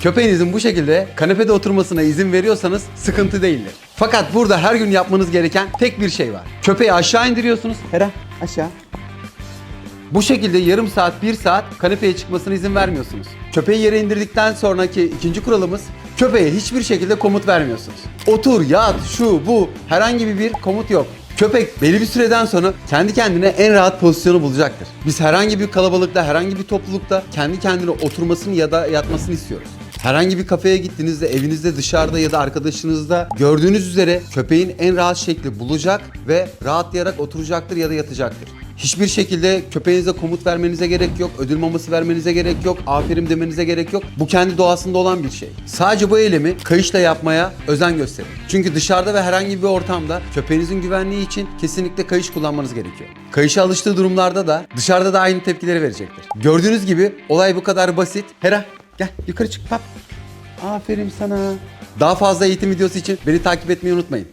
Köpeğinizin bu şekilde kanepede oturmasına izin veriyorsanız sıkıntı değildir. Fakat burada her gün yapmanız gereken tek bir şey var. Köpeği aşağı indiriyorsunuz. Hera aşağı. Bu şekilde yarım saat, bir saat kanepeye çıkmasına izin vermiyorsunuz. Köpeği yere indirdikten sonraki ikinci kuralımız köpeğe hiçbir şekilde komut vermiyorsunuz. Otur, yat, şu, bu herhangi bir komut yok. Köpek belli bir süreden sonra kendi kendine en rahat pozisyonu bulacaktır. Biz herhangi bir kalabalıkta, herhangi bir toplulukta kendi kendine oturmasını ya da yatmasını istiyoruz. Herhangi bir kafeye gittiğinizde, evinizde, dışarıda ya da arkadaşınızda gördüğünüz üzere köpeğin en rahat şekli bulacak ve rahatlayarak oturacaktır ya da yatacaktır. Hiçbir şekilde köpeğinize komut vermenize gerek yok, ödül maması vermenize gerek yok, aferin demenize gerek yok. Bu kendi doğasında olan bir şey. Sadece bu eylemi kayışla yapmaya özen gösterin. Çünkü dışarıda ve herhangi bir ortamda köpeğinizin güvenliği için kesinlikle kayış kullanmanız gerekiyor. Kayışa alıştığı durumlarda da dışarıda da aynı tepkileri verecektir. Gördüğünüz gibi olay bu kadar basit. Hera gel yukarı çık pap. Aferin sana. Daha fazla eğitim videosu için beni takip etmeyi unutmayın.